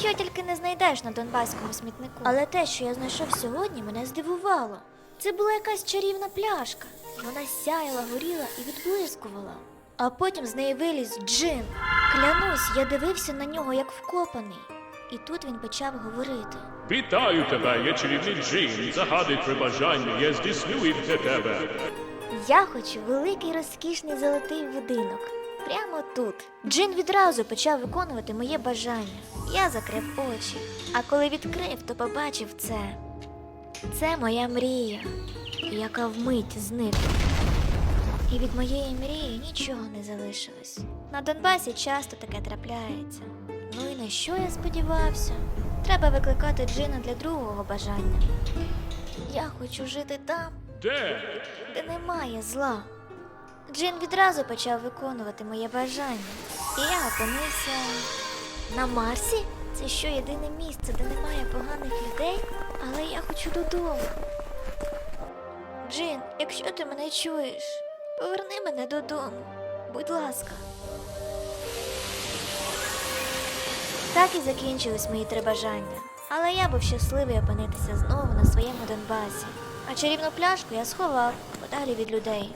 Що тільки не знайдеш на донбаському смітнику. Але те, що я знайшов сьогодні, мене здивувало. Це була якась чарівна пляшка. Вона сяяла, горіла і відблискувала. А потім з неї виліз джин. Клянусь, я дивився на нього як вкопаний. І тут він почав говорити. Вітаю тебе, я чарівний Джин. Загадай три бажання, я здійсню їх для тебе. Я хочу великий розкішний золотий будинок. Прямо тут. Джин відразу почав виконувати моє бажання. Я закрив очі, а коли відкрив, то побачив це. Це моя мрія, яка вмить зникла. І від моєї мрії нічого не залишилось. На Донбасі часто таке трапляється. Ну і на що я сподівався? Треба викликати Джина для другого бажання. Я хочу жити там, Де? де немає зла. Джин відразу почав виконувати моє бажання, і я опинився на Марсі. Це що єдине місце, де немає поганих людей, але я хочу додому. Джин, якщо ти мене чуєш, поверни мене додому. Будь ласка. Так і закінчились мої три бажання. Але я був щасливий опинитися знову на своєму Донбасі. А чарівну пляшку я сховав подалі від людей.